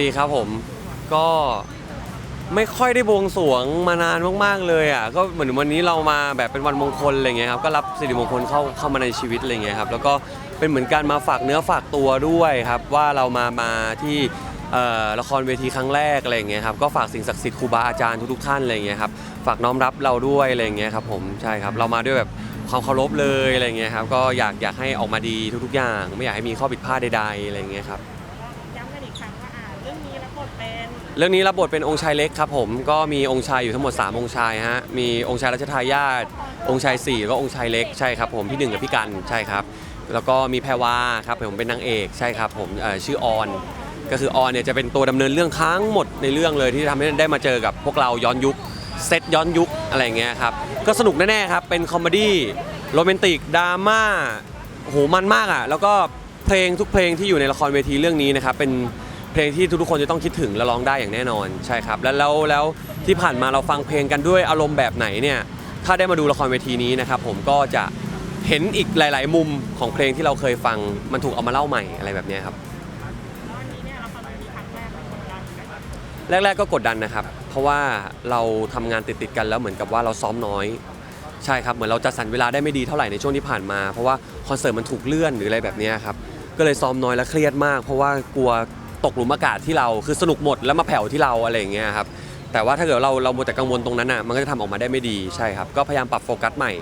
ดีครับผมก็ไม่ค่อยได้บวงสรวงมานานมากๆเลยอะก็เหมือนวันนี้เรามาแบบเป็นวันมงคลอะไรเงี้ยครับก็รับสิริมงคลเข้าเข้ามาในชีวิตอะไรเงี้ยครับแล้วก็เป็นเหมือนการมาฝากเนื้อฝากตัวด้วยครับว่าเรามามาที่ละครเวทีครั้งแรกอะไรเงี้ยครับก็ฝากสิ่งศักดิ์สิทธิ์ครูบาอาจารย์ทุกๆท่านอะไรเงี้ยครับฝากน้อมรับเราด้วยอะไรเงี้ยครับผมใช่ครับเรามาด้วยแบบความเคารพเลยอะไรเงี้ยครับก็อยากอยากให้ออกมาดีทุกๆอย่าง ไม่อยากให้มีข้อผิดพลาดใดๆอะไรเงี้ยครับ เรื่องนี้รับบทเป็นเรื่องนี้รับบทเป็นองค์ชายเล็กครับผมก็มีองค์ชายอยู่ทั้งหมด 3 องค์ชายฮะมีองค์ชายรัชทายาทองค์ชาย4แล้วก็องค์ชายเล็กใช่ครับผมพี่หนึ่งกับพี่กันใช่ครับ แล้วก็มีแพรวาครับผมเป็นนางเอกใช่ครับผมเอ่อชื่อออน ก็คือออนเนี่ยจะเป็นตัวดำเนินเรื่องทั้งหมดในเรื่องเลยที่ทำให้ได้มาเจอกับพวกเราย้อนยุคเซตย้อนยุคอะไรอย่างเงี้ยครับก็สนุกแน่ๆครับเป็นคอมเมดี้โรแมนติกดราม่าโหมันมากอะแล้วก็เพลงทุกเพลงที่อยู่ในละครเวทีเรื่องนี้นะครับเป็น เพลงที่ทุกๆคนจะต้องคิดถึงและร้องได้อย่างแน่นอนใช่ครับแล้วแล้วแล้วที่ผ่านมาเราฟังเพลงกันด้วยอารมณ์แบบไหนเนี่ยถ้าได้มาดูละครเวทีนี้นะครับผมก็จะเห็นอีกหลาย ๆ มุมของเพลงที่เราเคยฟังมันถูกเอามาเล่าใหม่อะไรแบบเนี้ยครับแรก ๆ ก็กดดันนะครับ เพราะว่าเราทำงานติดๆกันแล้วเหมือนกับว่าเราซ้อมน้อย ใช่ครับ เหมือนเราจะสรรเวลาได้ไม่ดีเท่าไหร่ในช่วงที่ผ่านมา เพราะว่าคอนเสิร์ตมันถูกเลื่อนหรืออะไรแบบเนี้ยครับ ก็เลยซ้อมน้อยและเครียดมาก เพราะว่ากลัว ตกหลุมอากาศที่เรา คือสนุกหมดแล้วมาแผ่วที่เราอะไรอย่างเงี้ยครับแต่ว่าถ้าเกิดเราเราโมวแต่กังวลตรงนั้นอะมันก็จะทำออกมาได้ไม่ดีใช่ครับก็พยายามปรับโฟกัสใหม่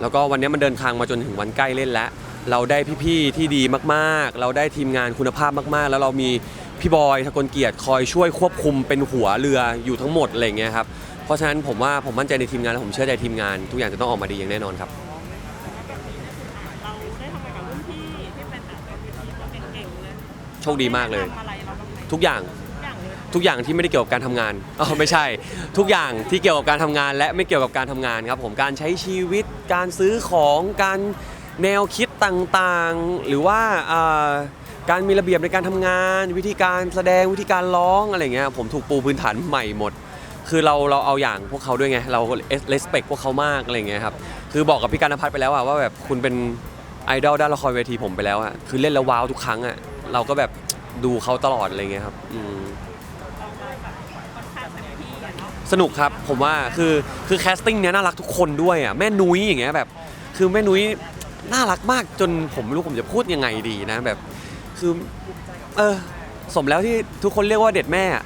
แล้วก็วันนี้มันเดินทางมาจนถึงวันใกล้เล่นแล้ว เราได้พี่ๆที่ดีมากๆ เราได้ทีมงานคุณภาพมากๆ แล้วเรามีพี่บอยทกลเกียรติคอยช่วยควบคุมเป็นหัวเรืออยู่ทั้งหมดอะไรอย่างเงี้ยครับเพราะฉะนั้นผมว่าผมมั่นใจในทีมงานและผมเชื่อใจทีมงาน ทุกอย่างจะต้องออกมาดีอย่างแน่นอนครับเราได้ทำงานกับรุ่นพี่ที่เป็นแบบเวทีตัวเก่งๆเลยโชคดีมากเลยทำอะไรเราบ้างไหมทุกอย่าง ทุกอย่างเลยทุกอย่างที่ไม่ได้เกี่ยวกับการทำงานอ๋อไม่ใช่ ทุกอย่างที่เกี่ยวกับการทำงาน และไม่เกี่ยวกับการทำงานครับ ผมการใช้ชีวิต การซื้อของการแนวคิดต่างๆ หรือว่าอ่าการมีระเบียบในการทำงาน วิธีการแสดงวิธีการร้องอะไรเงี้ยผมถูกปูพื้นฐานใหม่หมด คือเราเราเอาอย่างพวกเขาด้วยไงเราเลสเปคพวกเขามากอะไรเงี้ยครับคือบอกกับพี่การณพัฒน์ไปแล้วอะว่าแบบคุณเป็นไอดอลด้านละครเวทีผมไปแล้วอะคือเล่นแล้วว้าวทุกครั้งอะเราก็แบบ ดูเขาตลอดอะไรเงี้ยครับอืมสนุกครับผมว่าคือคือแคสติ้งเนี้ยน่ารักทุกคนด้วยอะแม่นุ้ยอย่างเงี้ยแบบคือแม่นุ้ยน่ารักมากจนผมไม่รู้ผมจะพูดยังไงดีนะแบบ คือเออสมแล้วที่ทุกคนเรียกว่าเด็ดแม่อะ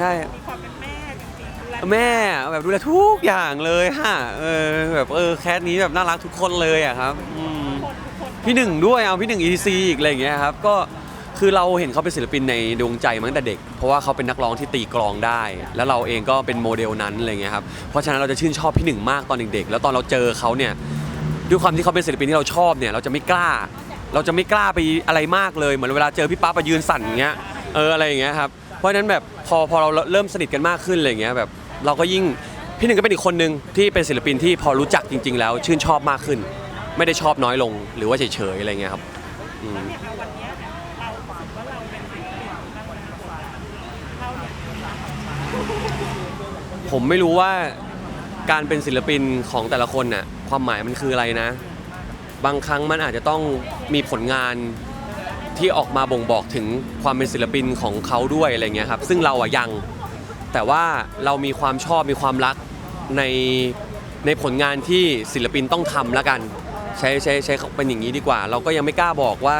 ใช่มีความเป็นแม่จริงๆดูแลแม่แบบดูแลทุกอย่างเลยฮะเออแบบเออแคสนี้แบบน่ารักทุกคนเลยอะครับอืมคนทุกคนพี่หนึ่งด้วยเอาพี่หนึ่ง ETC อีกอะไรอย่างเงี้ยครับก็ คือเราเห็นเขาเป็นศิลปินในดวงใจมาตั้งแต่เด็ก เพราะว่าเขาเป็นนักร้องที่ตีกลองได้ แล้วเราเองก็เป็นโมเดลนั้นอะไรเงี้ยครับเพราะฉะนั้นเราจะชื่นชอบพี่หนึ่งมากตอนเด็กๆแล้วตอนเราเจอเขาเนี่ยด้วยความที่เขาเป็นศิลปินที่เราชอบเนี่ยเราจะไม่กล้า เราจะไม่กล้าไปอะไรมากเลยเหมือนเวลาเจอพี่ป๊าไปยืนสั่นอย่างเงี้ยเอออะไรอย่างเงี้ยครับเพราะฉะนั้นแบบพอพอเราเริ่มสนิทกันมากขึ้นอะไรเงี้ยแบบเราก็ยิ่งพี่หนึ่งก็เป็นอีกคนนึงที่เป็นศิลปินที่พอรู้จักจริง ๆ แล้วชื่นชอบมากขึ้น ไม่ได้ชอบน้อยลงหรือว่าเฉยๆอะไรเงี้ยครับอืมเนี่ยเอาวันนี้ารู้สึกว่าเราเป็นศิลปินบ้างไหมเราเนี่ย ผมไม่รู้ว่าการเป็นศิลปินของแต่ละคนน่ะความหมายมันคืออะไรนะ บางครั้งมันอาจจะต้องมีผลงานที่ออกมาบ่งบอกถึงความเป็นศิลปินของเขาด้วยอะไรเงี้ยครับซึ่งเราอะยังแต่ว่าเรามีความชอบมีความรักในในผลงานที่ศิลปินต้องทำแล้วกัน ใช้ใช้ใช้เป็นอย่างนี้ดีกว่า เราก็ยังไม่กล้าบอกว่า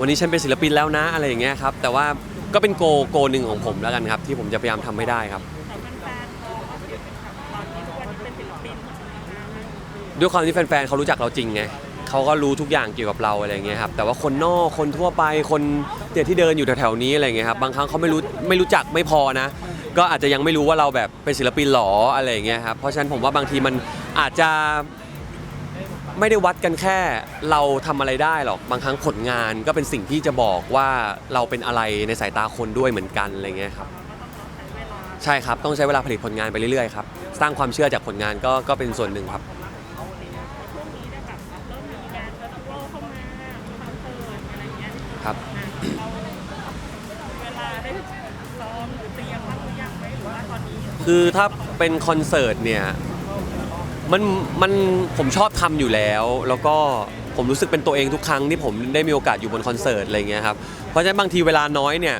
วันนี้ฉันเป็นศิลปินแล้วนะอะไรอย่างเงี้ยครับแต่ว่าก็เป็นโกโกหนึ่งของผมแล้วกันครับ ที่ผมจะพยายามทำให้ได้ครับ แต่แฟนๆมองว่าศิลปินแบบตอนนี้ทุกวันนี้เป็นศิลปิน ด้วยความที่แฟนๆเขารู้จักเราจริงไงเขาก็รู้ทุกอย่างเกี่ยวกับเราอะไรเงี้ยครับแต่ว่าคนนอกคนทั่วไปคนเดี่ยที่เดินอยู่แถวๆนี้อะไรเงี้ยครับบางครั้งเขาไม่รู้ไม่รู้จักไม่พอนะ ก็อาจจะยังไม่รู้ว่าเราแบบเป็นศิลปินหรออะไรเงี้ยครับเพราะฉะนั้นผมว่าบางทีมันอาจจะไม่ได้วัดกันแค่เราทำอะไรได้หรอกบางครั้งผลงานก็เป็นสิ่งที่จะบอกว่าเราเป็นอะไรในสายตาคนด้วยเหมือนกันอะไรเงี้ยครับใช่ครับต้องใช้เวลาผลิตผลงานไปเรื่อยๆครับสร้างความเชื่อจากผลงานก็ก็เป็นส่วนหนึ่งครับ ช่วงนี้เนี่ยแบบเริ่มมีงานเฟสติวัลเข้ามามีคอนเสิร์ตอะไรเงี้ย ครับ เราเวลาได้ซ้อมหรือเตรียมบ้างหรือยังไหมหรือว่าตอนนี้คือถ้าเป็นคอนเสิร์ตเนี่ยมันมันผมชอบทำอยู่แล้ว แล้วก็ผมรู้สึกเป็นตัวเองทุกครั้งที่ผมได้มีโอกาสอยู่บนคอนเสิร์ตอะไรเงี้ยครับเพราะฉะนั้นบางทีเวลาน้อยเนี่ย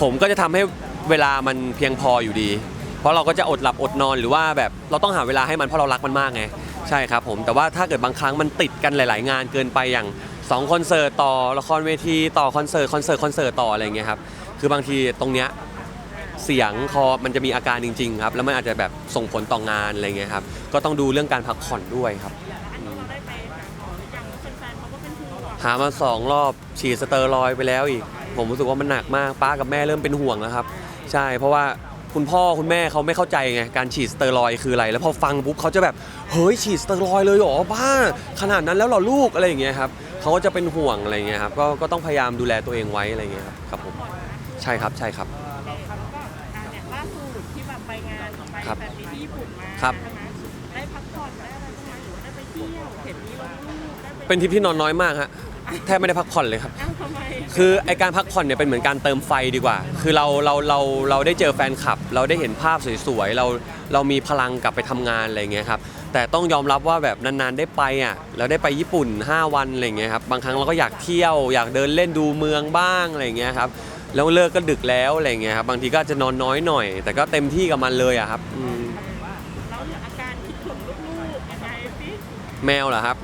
ผมก็จะทำให้เวลามันเพียงพออยู่ดี เพราะเราก็จะอดหลับอดนอนหรือว่าแบบเราต้องหาเวลาให้มันเพราะเรารักมันมากไงใช่ครับผมแต่ว่าถ้าเกิดบางครั้งมันติดกันหลาย ๆ งานเกินไปอย่าง สองคอนเสิร์ตต่อละครเวทีต่อคอนเสิร์ตคอนเสิร์ตคอนเสิร์ตต่ออะไรอย่างเงี้ยครับคือบางทีตรงเนี้ยเสียงคอมันจะมีอาการจริงๆครับแล้วมันอาจจะแบบส่งผลต่องานอะไรเงี้ยครับก็ต้องดูเรื่องการพักผ่อนด้วยครับอันนี้เราได้ไปหาหมอหรือยังแฟนๆเขาก็เป็นห่วงหามาสองรอบฉีดสเตอรอยด์ไปแล้วอีก ผมรู้สึกว่ามันหนักมากป้ากับแม่เริ่มเป็นห่วงแล้วครับ ใช่เพราะว่าคุณพ่อคุณแม่เขาไม่เข้าใจไงการฉีดสเตอรอยด์คืออะไร แล้วพอฟังปุ๊บเขาจะแบบเฮ้ยฉีดสเตอรอยด์เลยเหรอบ้าขนาดนั้นแล้วเหรอลูกอะไรอย่างเงี้ยครับ เขาก็จะเป็นห่วงอะไรอย่างเงี้ยครับก็ก็ต้องพยายามดูแลตัวเองไว้อะไรอย่างเงี้ยครับครับผมใช่ครับใช่ครับครับก็อ่าเนี่ยล่าสุดที่แบบไปงานไปครับแบบนี้ที่ญี่ปุ่นมาครับ ใช่ไหมได้พักผ่อนได้อะไรบ้างไหมหรือว่าได้ไปเที่ยวเห็นมีลงรูปได้ไปเป็นทริปที่นอนน้อยมากฮะแทบไม่ได้พักผ่อนเลยครับ อ้าวทำไมคือไอการพักผ่อนเนี่ยเป็นเหมือนการเติมไฟดีกว่า คือเราเราเราเราได้เจอแฟนคลับ เราได้เห็นภาพสวยๆ เราเรามีพลังกลับไปทำงานอะไรเงี้ยครับ แต่ต้องยอมรับว่าแบบนานๆได้ไปอะเราได้ไปญี่ปุ่น 5 วันอะไรเงี้ยครับบางครั้งเราก็อยากเที่ยวอยากเดินเล่นดูเมืองบ้างอะไรเงี้ยครับแล้วเลิกก็ดึกแล้วอะไรเงี้ยครับบางทีก็อาจจะนอนน้อยหน่อย แต่ก็เต็มที่กับมันเลยอะครับอืมแล้วอาการคิดถึงลูกๆยังไงสิแมวเหรอครับ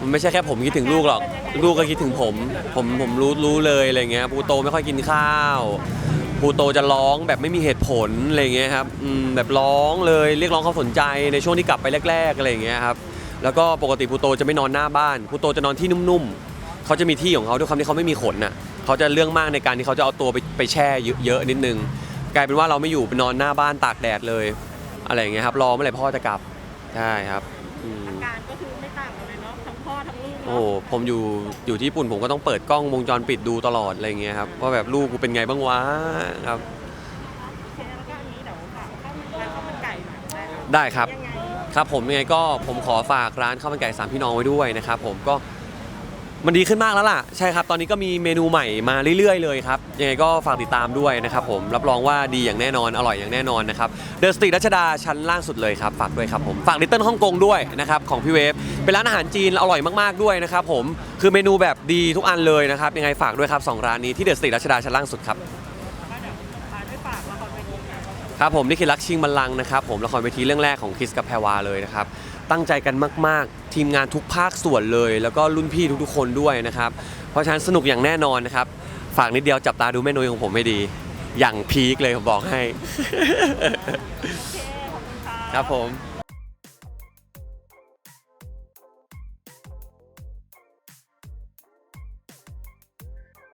มันไม่ใช่แค่ผมคิดถึงลูกหรอก ลูกก็คิดถึงผม ผมผมรู้รู้เลยอะไรเงี้ยปูโตไม่ค่อยกินข้าว ปูโตจะร้องแบบไม่มีเหตุผลอะไรเงี้ยครับอืมแบบร้องเลยเรียกร้องความสนใจในช่วงที่กลับไปแรกๆอะไรเงี้ยครับแล้วก็ปกติปูโตจะไม่นอนหน้าบ้านปูโตจะนอนที่นุ่มๆเขาจะมีที่ของเขาด้วยความที่เขาไม่มีขนน่ะเขาจะเรื่องมากในการที่เขาจะเอาตัวไปไปแช่เยอะๆนิดนึง กลายเป็นว่าเราไม่อยู่ไปนอนหน้าบ้านตากแดดเลยอะไรเงี้ยครับรอเมื่อไหร่พ่อจะกลับใช่ครับอืม โอ้เนาะโหผมอยู่อยู่ที่ญี่ปุ่นผมก็ต้องเปิดกล้องวงจรปิดดูตลอดอะไรเงี้ยครับว่าแบบลูกกูเป็นไงบ้างวะครับโอเคแล้วก็อันนี้เดี๋ยวฝากข้าวมันร้านข้าวมันไก่หน่อยได้ไหมได้ครับ ยังไง ครับผมยังไงก็ผมขอฝากร้านข้าวมันไก่สามพี่น้องไว้ด้วยนะครับผมก็ มันดีขึ้นมากแล้วล่ะ ใช่ครับ ตอนนี้ก็มีเมนูใหม่มาเรื่อยๆ เลยครับ ยังไงก็ฝากติดตามด้วยนะครับผม รับรองว่าดีอย่างแน่นอน อร่อยอย่างแน่นอนนะครับ เดอะสตรีทรัชดาชั้นล่างสุดเลยครับ ฝากด้วยครับผม ฝากลิตเติ้ลฮ่องกงด้วยนะครับ ของพี่เวฟ เป็นร้านอาหารจีนอร่อยมากๆด้วยนะครับผม คือเมนูแบบดีทุกอันเลยนะครับ ยังไงฝากด้วยครับสองร้านนี้ที่เดอะสตรีทรัชดาชั้นล่างสุดครับ ครเวทีหน่อยครับผมนี่คือรักชิงบัลลังก์นะครับผมละครเวทีเรื่องแรกของคริสกับแพรวาเลยนะครับ ตั้งใจกันมาก ๆ ทีมงานทุกภาคส่วนเลย แล้วก็รุ่นพี่ทุกๆ คนด้วยนะครับ เพราะฉะนั้นสนุกอย่างแน่นอนนะครับ ฝากนิดเดียวจับตาดูแม่นุ้ยของผมให้ดี อย่างพีคเลยผมบอกให้โอเคขอบคุณค่ะครับผม